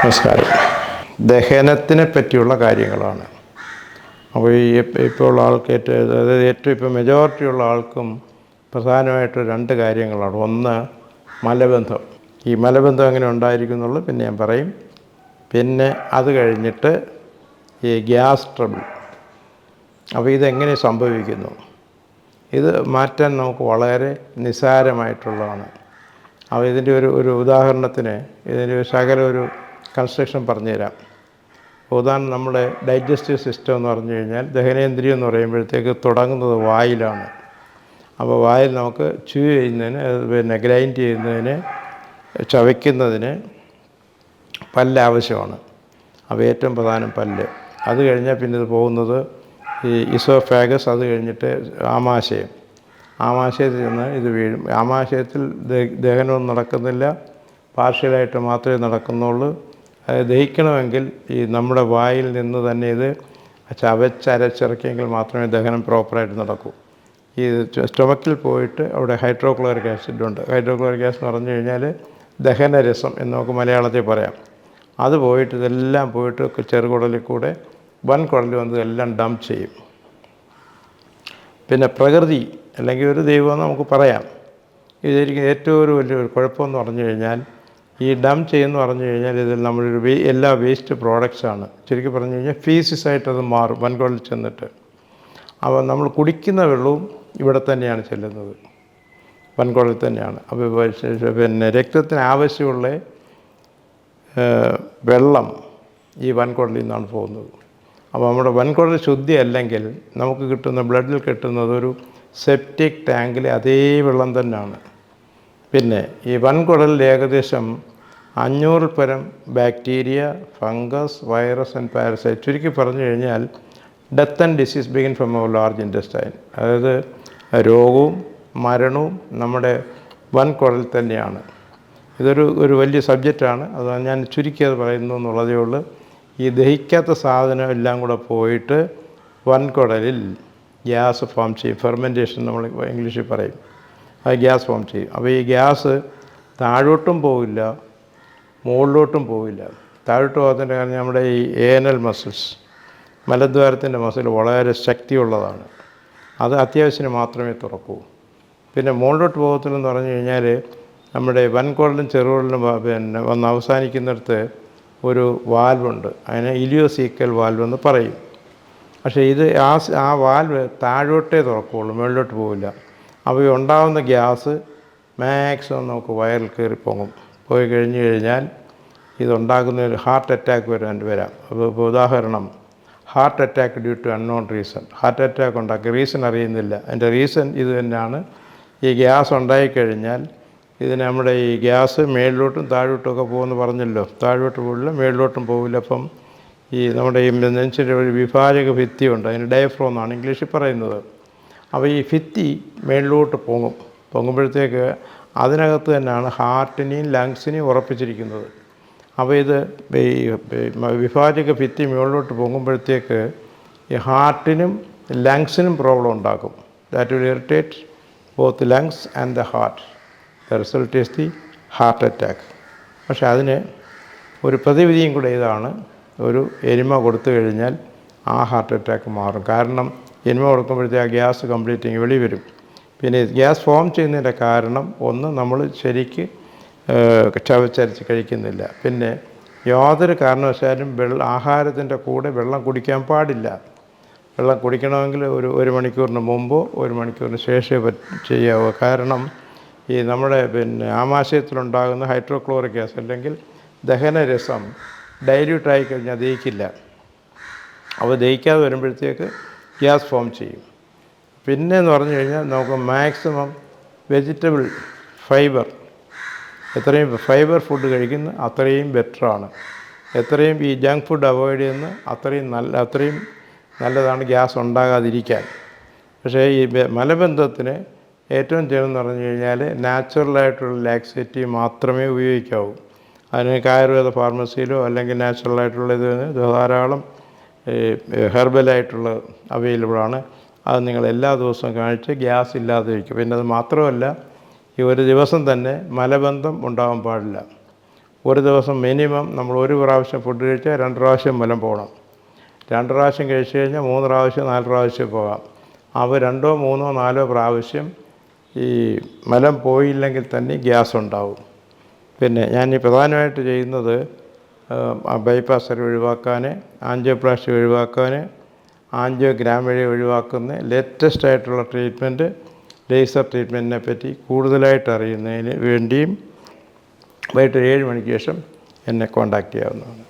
നമസ്കാരം. ദഹനത്തിനെ പറ്റിയുള്ള കാര്യങ്ങളാണ്. അപ്പോൾ ഈ ഇപ്പോൾ ഉള്ള ആൾക്ക് ഏറ്റവും അതായത് ഏറ്റവും ഇപ്പോൾ മെജോറിറ്റി ഉള്ള ആൾക്കും പ്രധാനമായിട്ട് രണ്ട് കാര്യങ്ങളാണ്. ഒന്ന് മലബന്ധം. ഈ മലബന്ധം എങ്ങനെ ഉണ്ടായിരിക്കും എന്നുള്ളത് പിന്നെ ഞാൻ പറയും. പിന്നെ അത് കഴിഞ്ഞിട്ട് ഈ ഗ്യാസ് ട്രബിൾ. അപ്പോൾ ഇതെങ്ങനെ സംഭവിക്കുന്നു? ഇത് മാറ്റാൻ നമുക്ക് വളരെ നിസ്സാരമായിട്ടുള്ളതാണ്. അപ്പോൾ ഇതിന്റെ ഒരു ഒരു ഉദാഹരണത്തിന് ഇതിന്റെ ഒരു ശകലം ഒരു കൺസ്ട്രക്ഷൻ പറഞ്ഞുതരാം. ഉദാഹരണം നമ്മുടെ ഡൈജസ്റ്റീവ് സിസ്റ്റം എന്ന് പറഞ്ഞു കഴിഞ്ഞാൽ ദഹനേന്ദ്രിയം എന്ന് പറയുമ്പോഴത്തേക്ക് തുടങ്ങുന്നത് വായിലാണ്. അപ്പോൾ വായിൽ നമുക്ക് ചൂ ചെയ്യുന്നതിന് പിന്നെ ഗ്രൈൻഡ് ചെയ്യുന്നതിന് ചവയ്ക്കുന്നതിന് പല്ല് ആവശ്യമാണ്. അപ്പോൾ ഏറ്റവും പ്രധാനം പല്ല്. അത് കഴിഞ്ഞാൽ പിന്നെ ഇത് പോകുന്നത് ഈ ഇസോഫാഗസ് അത് കഴിഞ്ഞിട്ട് ആമാശയം. ആമാശയത്തിൽ നിന്ന് ഇത് വീഴും. ആമാശയത്തിൽ ദഹനവും നടക്കുന്നില്ല. പാർഷ്യലായിട്ട് മാത്രമേ നടക്കുന്നുള്ളൂ. ദഹിക്കണമെങ്കിൽ ഈ നമ്മുടെ വായിൽ നിന്ന് തന്നെ ഇത് ചവച്ചരച്ചിറക്കിയെങ്കിൽ മാത്രമേ ദഹനം പ്രോപ്പറായിട്ട് നടക്കൂ. ഈ സ്റ്റൊമക്കിൽ പോയിട്ട് അവിടെ ഹൈഡ്രോക്ലോറിക് ആസിഡ് ഉണ്ട്. ഹൈഡ്രോക്ലോറിക് ആസിഡ് എന്ന് പറഞ്ഞു കഴിഞ്ഞാൽ ദഹനരസം എന്ന് നമുക്ക് മലയാളത്തിൽ പറയാം. അത് പോയിട്ട് ഇതെല്ലാം പോയിട്ട് ചെറുകുടലിൽ കൂടെ വൻ കുടലിൽ വന്ന് ഇതെല്ലാം ഡംപ് ചെയ്യും. പിന്നെ പ്രകൃതി അല്ലെങ്കിൽ ഒരു ദൈവം നമുക്ക് പറയാം. ഇതായിരിക്കും ഏറ്റവും ഒരു വലിയൊരു കുഴപ്പമെന്ന് പറഞ്ഞു കഴിഞ്ഞാൽ ഈ ഡം ചെയ്യുന്ന പറഞ്ഞു കഴിഞ്ഞാൽ ഇതിൽ നമ്മളൊരു വേ എല്ലാ വേസ്റ്റ് പ്രോഡക്റ്റ്സാണ് ശരിക്കും പറഞ്ഞു കഴിഞ്ഞാൽ ഫീസിസ് ആയിട്ട് അത് മാറും വൻകോളിൽ ചെന്നിട്ട്. അപ്പോൾ നമ്മൾ കുടിക്കുന്ന വെള്ളവും ഇവിടെ തന്നെയാണ് ചെല്ലുന്നത്. വൻകോളിൽ തന്നെയാണ്. അപ്പോൾ പിന്നെ രക്തത്തിന് ആവശ്യമുള്ള വെള്ളം ഈ വൻകുടലിൽ നിന്നാണ് പോകുന്നത്. അപ്പോൾ നമ്മുടെ വൻകുടൽ ശുദ്ധി അല്ലെങ്കിൽ നമുക്ക് കിട്ടുന്ന ബ്ലഡിൽ കിട്ടുന്നത് ഒരു സെപ്റ്റിക് ടാങ്കിലെ അതേ വെള്ളം തന്നെയാണ്. പിന്നെ ഈ വൻകുടലിൽ ഏകദേശം അഞ്ഞൂറിൽ പരം bacteria fungus virus and parasite ചുരുക്കി പറഞ്ഞു കഴിഞ്ഞാൽ death and disease begin from our large intestine അതായത് രോഗവും മരണവും നമ്മുടെ വൻ കുഴൽ തന്നെയാണ്. ഇതൊരു ഒരു വലിയ സബ്ജക്റ്റാണ്. അത് ഞാൻ ചുരുക്കി അത് പറയുന്നു എന്നുള്ളതേ ഉള്ളൂ. ഈ ദഹിക്കാത്ത സാധനം എല്ലാം കൂടെ പോയിട്ട് വൻകുടലിൽ ഗ്യാസ് ഫോം ചെയ്യും. ഫെർമെന്റേഷൻ നമ്മൾ ഇംഗ്ലീഷിൽ പറയും. അത് ഗ്യാസ് ഫോം ചെയ്യും. അപ്പോൾ ഈ ഗ്യാസ് താഴോട്ടും പോവില്ല മുകളിലോട്ടും പോവില്ല. താഴോട്ട് പോകാത്തതിന്റെ കാരണം നമ്മുടെ ഈ ഏനൽ മസിൽസ് മലദ്വാരത്തിന്റെ മസിൽ വളരെ ശക്തിയുള്ളതാണ്. അത് അത്യാവശ്യത്തിന് മാത്രമേ തുറക്കൂ. പിന്നെ മുകളിലോട്ട് പോകത്തില്ലെന്ന് പറഞ്ഞു കഴിഞ്ഞാൽ നമ്മുടെ വൻകുടലും ചെറുകുടലും പിന്നെ വന്ന് അവസാനിക്കുന്നിടത്ത് ഒരു വാൽവുണ്ട്. അതിനെ ഇലിയോസീക്കൽ വാൽവ് എന്ന് പറയും. പക്ഷേ ഇത് ആ ആ വാൽവ് താഴോട്ടേ തുറക്കുകയുള്ളൂ മുകളിലോട്ട് പോവില്ല. അപ്പോൾ ഉണ്ടാകുന്ന ഗ്യാസ് മാക്സിമം നമുക്ക് വയറിൽ കയറി പൊങ്ങും പോയി കഴിഞ്ഞു കഴിഞ്ഞാൽ ഇതുണ്ടാക്കുന്ന ഒരു ഹാർട്ട് അറ്റാക്ക് വരാൻ വരാം. അപ്പോൾ ഉദാഹരണം heart attack due to unknown reason. Heart attack ഉണ്ടാക്കി റീസൺ അറിയുന്നില്ല. അതിന്റെ റീസൺ ഇത് തന്നെയാണ്. ഈ ഗ്യാസ് ഉണ്ടായിക്കഴിഞ്ഞാൽ ഇതിന് നമ്മുടെ ഈ ഗ്യാസ് മേളിലോട്ടും താഴോട്ടും ഒക്കെ പോകുമെന്ന് പറഞ്ഞല്ലോ. താഴോട്ട് പോകില്ല മേളിലോട്ടും പോകില്ല. അപ്പം ഈ നമ്മുടെ ഈ നെഞ്ചിന്റെ ഒരു വിഭാജക ഭിത്തിയുണ്ട്. അതിന് ഡയഫ്രോ എന്നാണ് ഇംഗ്ലീഷിൽ പറയുന്നത്. അപ്പോൾ ഈ ഭിത്തി മേളിലോട്ട് പൊങ്ങും. പൊങ്ങുമ്പോഴത്തേക്ക് അതിനകത്ത് തന്നെയാണ് ഹാർട്ടിനെയും ലങ്സിനെയും ഉറപ്പിച്ചിരിക്കുന്നത്. അപ്പോൾ ഇത് ഈ വിഭാഗിക ഭിത്തി മുകളിലോട്ട് പൊങ്ങുമ്പോഴത്തേക്ക് ഈ ഹാർട്ടിനും ലങ്സിനും പ്രോബ്ലം ഉണ്ടാക്കും. That will irritate both lungs and the heart the result is the heart attack പക്ഷെ അതിന് ഒരു പ്രതിവിധിയും കൂടെ ഇതാണ്. ഒരു എരുമ കൊടുത്തു കഴിഞ്ഞാൽ ആ ഹാർട്ട് അറ്റാക്ക് മാറും. കാരണം എരുമ കൊടുക്കുമ്പോഴത്തേക്ക് ആ ഗ്യാസ് കംപ്ലീറ്റ് വെളിവരും. വെളി വരും പിന്നെ ഗ്യാസ് ഫോം ചെയ്യുന്നതിന്റെ കാരണം ഒന്ന് നമ്മൾ ശരിക്ക് ഏഹ്, ചവച്ചരച്ച് കഴിക്കുന്നില്ല. പിന്നെ യാതൊരു കാരണവശാലും വെള്ള ആഹാരത്തിന്റെ കൂടെ വെള്ളം കുടിക്കാൻ പാടില്ല. വെള്ളം കുടിക്കണമെങ്കിൽ ഒരു ഒരു മണിക്കൂറിന് മുമ്പോ ഒരു മണിക്കൂറിന് ശേഷമേ ചെയ്യാവൂ. കാരണം ഈ നമ്മുടെ പിന്നെ ആമാശയത്തിലുണ്ടാകുന്ന ഹൈഡ്രോക്ലോറിക് ഗ്യാസ് അല്ലെങ്കിൽ ദഹനരസം ഡൈല്യൂട്ട് ആയി കഴിഞ്ഞാൽ ദഹിക്കില്ല. അപ്പോൾ ദഹിക്കാതെ വരുമ്പോഴത്തേക്ക് ഗ്യാസ് ഫോം ചെയ്യും. പിന്നെ എന്ന് പറഞ്ഞു കഴിഞ്ഞാൽ നമുക്ക് മാക്സിമം വെജിറ്റബിൾ ഫൈബർ എത്രയും ഫൈബർ ഫുഡ് കഴിക്കുന്ന അത്രയും ബെറ്ററാണ് എത്രയും ഈ ജങ്ക് ഫുഡ് അവോയ്ഡ് ചെയ്യുന്ന അത്രയും നല്ല അത്രയും നല്ലതാണ് ഗ്യാസ് ഉണ്ടാകാതിരിക്കാൻ. പക്ഷേ ഈ മലബന്ധത്തിന് ഏറ്റവും ചെയ്യണമെന്ന് പറഞ്ഞു കഴിഞ്ഞാൽ നാച്ചുറലായിട്ടുള്ള ലാക്സേറ്റീവ് മാത്രമേ ഉപയോഗിക്കാവൂ. അതിന് ആയുർവേദ ഫാർമസിയിലോ അല്ലെങ്കിൽ നാച്ചുറലായിട്ടുള്ള ഇത് ധാരാളം ഹെർബലായിട്ടുള്ള അവൈലബിളാണ് അത് നിങ്ങൾ എല്ലാ ദിവസവും കാണിച്ച് ഗ്യാസ് ഇല്ലാതെ വയ്ക്കും പിന്നെ അത് മാത്രമല്ല ഈ ഒരു ദിവസം തന്നെ മലബന്ധം ഉണ്ടാകാൻ പാടില്ല. ഒരു ദിവസം മിനിമം നമ്മൾ ഒരു പ്രാവശ്യം ഫുഡ് കഴിച്ചാൽ രണ്ട് പ്രാവശ്യം മലം പോകണം. രണ്ട് പ്രാവശ്യം കഴിച്ചു കഴിഞ്ഞാൽ മൂന്ന് പ്രാവശ്യം നാല് പ്രാവശ്യം പോകാം. അവ രണ്ടോ മൂന്നോ നാലോ പ്രാവശ്യം ഈ മലം പോയില്ലെങ്കിൽ തന്നെ ഗ്യാസ് ഉണ്ടാവും. പിന്നെ ഞാൻ ഈ പ്രധാനമായിട്ട് ചെയ്യുന്നത് ബൈപ്പാസ് ഒഴിവാക്കാൻ ആൻജിയോപ്ലാസ്റ്റി ഒഴിവാക്കാൻ ആൻജിയോഗ്രാം വഴി ഒഴിവാക്കുന്ന ലേറ്റസ്റ്റ് ആയിട്ടുള്ള ട്രീറ്റ്മെന്റ് ലേസർ ട്രീറ്റ്മെന്റിനെ പറ്റി കൂടുതലായിട്ട് അറിയുന്നതിന് വേണ്ടിയും വൈകിട്ട് ഏഴ് മണിക്ക് ശേഷം എന്നെ കോൺടാക്റ്റ് ചെയ്യാവുന്നതാണ്.